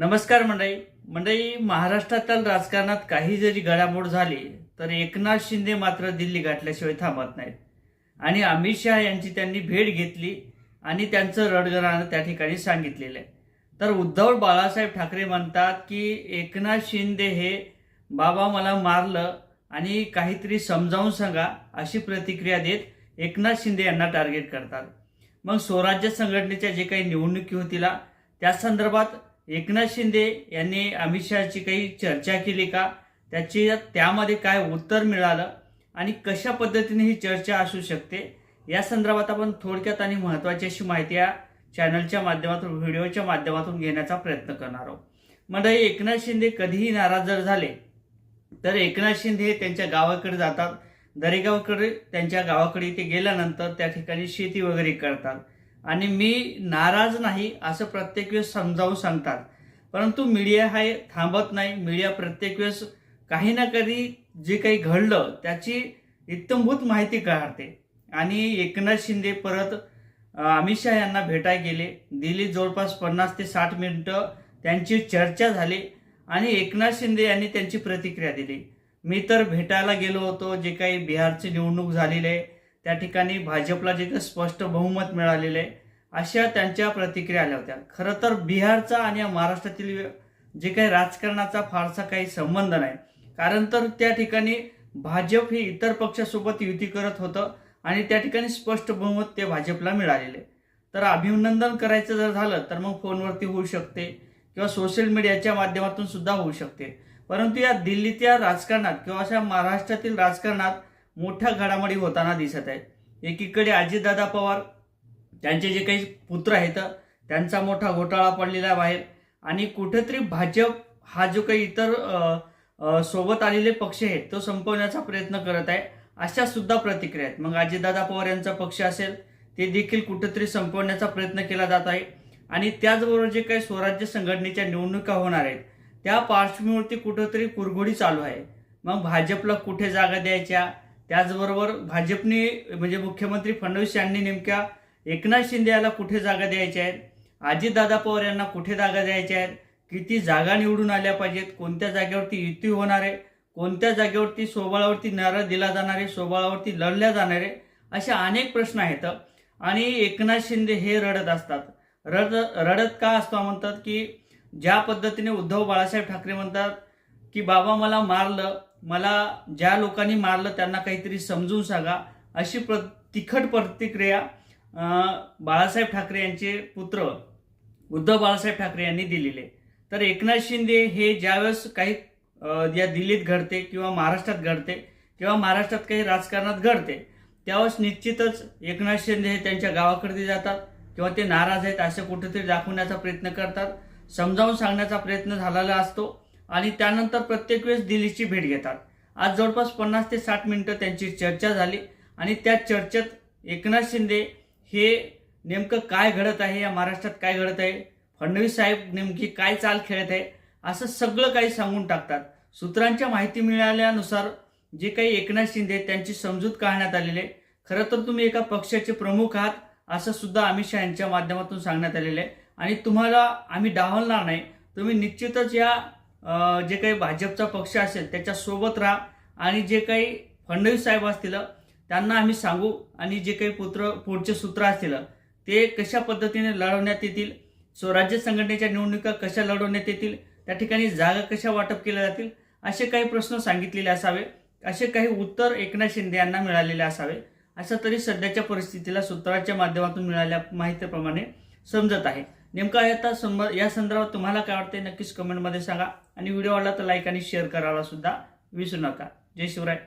नमस्कार मंडळी. मंडळी महाराष्ट्रातील राजकारणात काही जरी घडामोड झाली तर एकनाथ शिंदे मात्र दिल्ली गाठल्याशिवाय थांबत नाहीत. आणि अमित शहा यांची त्यांनी भेट घेतली आणि त्यांचं रडगरानं त्या ठिकाणी सांगितलेलं आहे. तर उद्धव बाळासाहेब ठाकरे म्हणतात की एकनाथ शिंदे हे बाबा मला मारलं आणि काहीतरी समजावून सांगा अशी प्रतिक्रिया देत एकनाथ शिंदे यांना टार्गेट करतात. मग स्वराज्य संघटनेच्या जे काही निवडणुकी होतीला त्या संदर्भात एकनाथ शिंदे यांनी अमित शहाची काही चर्चा केली का? त्याची त्यामध्ये काय उत्तर मिळालं? आणि कशा पद्धतीने ही चर्चा असू शकते? या संदर्भात आपण थोडक्यात आणि महत्त्वाची अशी माहिती या चॅनलच्या माध्यमातून व्हिडिओच्या माध्यमातून घेण्याचा प्रयत्न करणार आहोत. म्हणजे एकनाथ शिंदे कधीही नाराज जर झाले तर एकनाथ शिंदे हे त्यांच्या गावाकडे जातात. दरेगावकडे त्यांच्या गावाकडे ते गेल्यानंतर त्या ठिकाणी शेती वगैरे करतात. आणि मी नाराज नाही असं प्रत्येक वेळेस समजावून सांगतात. परंतु मीडिया हा थांबत नाही. मीडिया प्रत्येक वेळेस काही ना कधी जे काही घडलं त्याची इत्तमभूत माहिती काढते. आणि एकनाथ शिंदे परत अमित शहा यांना भेटाय गेले. दिल्लीत जवळपास पन्नास ते साठ मिनिटं त्यांची चर्चा झाली आणि एकनाथ शिंदे यांनी त्यांची प्रतिक्रिया दिली. मी तर भेटायला गेलो होतो. जे काही बिहारची निवडणूक झालेली आहे त्या ठिकाणी भाजपला जे काही स्पष्ट बहुमत मिळालेलं आहे अशा त्यांच्या प्रतिक्रिया आल्या होत्या. खरं तर बिहारचा आणि या महाराष्ट्रातील जे काही राजकारणाचा फारसा काही संबंध नाही. कारण तर त्या ठिकाणी भाजप ही इतर पक्षासोबत युती करत होतं आणि त्या ठिकाणी स्पष्ट बहुमत ते भाजपला मिळालेले. तर अभिनंदन करायचं जर झालं तर मग फोनवरती होऊ शकते किंवा सोशल मीडियाच्या माध्यमातून सुद्धा होऊ शकते. परंतु या दिल्लीच्या राजकारणात किंवा अशा महाराष्ट्रातील राजकारणात मोठ्या घडामोडी होताना दिसत आहेत. एकीकडे अजितदादा पवार त्यांचे जे काही पुत्र आहेत त्यांचा मोठा घोटाळा पडलेला बाहेर. आणि कुठेतरी भाजप हा जो काही इतर सोबत आलेले पक्ष आहेत तो संपवण्याचा प्रयत्न करत आहे. अशा सुद्धा प्रतिक्रिया आहेत. मग अजितदादा पवार यांचा पक्ष असेल ते देखील कुठेतरी संपवण्याचा प्रयत्न केला जात आहे. आणि त्याचबरोबर जे काही स्वराज्य संघटनेच्या निवडणुका होणार आहेत त्या पार्श्वभूमीवरती कुठंतरी कुरघोडी चालू आहे. मग भाजपला कुठे जागा द्यायच्या? त्याचबरोबर भाजपने म्हणजे मुख्यमंत्री फडणवीस यांनी नेमक्या एकनाथ शिंदे याला कुठे जागा द्यायच्या आहेत अजितदादा पवार यांना कुठे जागा द्यायच्या आहेत किती जागा निवडून आल्या पाहिजेत? कोणत्या जागेवरती युती होणार आहे? कोणत्या जागेवरती सोबळावरती नारळ दिला जाणार आहे? सोबळावरती लढल्या जाणार आहे? असे अनेक प्रश्न आहेत. आणि एकनाथ शिंदे हे रडत असतात. रड रडत का असतो म्हणतात की ज्या पद्धतीने उद्धव बाळासाहेब ठाकरे म्हणतात की बाबा मला मारलं मला ज्या लोकांनी मारलं त्यांना काहीतरी समजून सांगा अशी प्र तिखट प्रतिक्रिया बाळासाहेब ठाकरे यांचे पुत्र उद्धव बाळासाहेब ठाकरे यांनी दिलेले तर एकनाथ शिंदे हे ज्यावेळेस काही या दिल्लीत घडते किंवा महाराष्ट्रात घडते किंवा महाराष्ट्रात काही राजकारणात घडते त्यावेळेस निश्चितच एकनाथ शिंदे हे त्यांच्या गावाकडे जातात किंवा ते नाराज आहेत असं कुठेतरी दाखवण्याचा प्रयत्न करतात समजावून सांगण्याचा प्रयत्न झालेला असतो. आणि त्यानंतर प्रत्येक वेळेस दिल्लीची भेट घेतात. आज जवळपास पन्नास ते साठ मिनिटं त्यांची चर्चा झाली आणि त्या चर्चेत एकनाथ शिंदे हे नेमकं काय घडत आहे या महाराष्ट्रात काय घडत आहे फडणवीस साहेब नेमकी काय चाल खेळत आहे असं सगळं काही सांगून टाकतात. सूत्रांच्या माहिती मिळाल्यानुसार जे काही एकनाथ शिंदे त्यांची समजूत काढण्यात आलेली आहे. खरं तर तुम्ही एका पक्षाचे प्रमुख आहात असं सुद्धा अमित शहा यांच्या माध्यमातून सांगण्यात आलेलं आहे. आणि तुम्हाला आम्ही डावलणार नाही. तुम्ही निश्चितच या जे काही भाजपचा पक्ष असेल त्याच्यासोबत राहा. आणि जे काही फडणवीस साहेब असतील त्यांना आम्ही सांगू. आणि जे काही पुत्र पुढचे सूत्र असतील ते कशा पद्धतीने लढवण्यात येतील? स्वराज्य संघटनेच्या निवडणुका कशा लढवण्यात येतील? त्या ठिकाणी जागा कशा वाटप केल्या जातील? असे काही प्रश्न सांगितलेले असावे. असे काही उत्तर एकनाथ शिंदे यांना मिळालेले असावे. असं तरी सध्याच्या परिस्थितीला सूत्राच्या माध्यमातून मिळाल्या माहितीप्रमाणे समजत आहे. नेमका आता संबंध या संदर्भात तुम्हाला काय वाटते नक्कीच कमेंटमध्ये सांगा. आणि व्हिडिओ आवडला तर लाईक आणि शेअर करायला सुद्धा विसरू नका. जय शिवराय.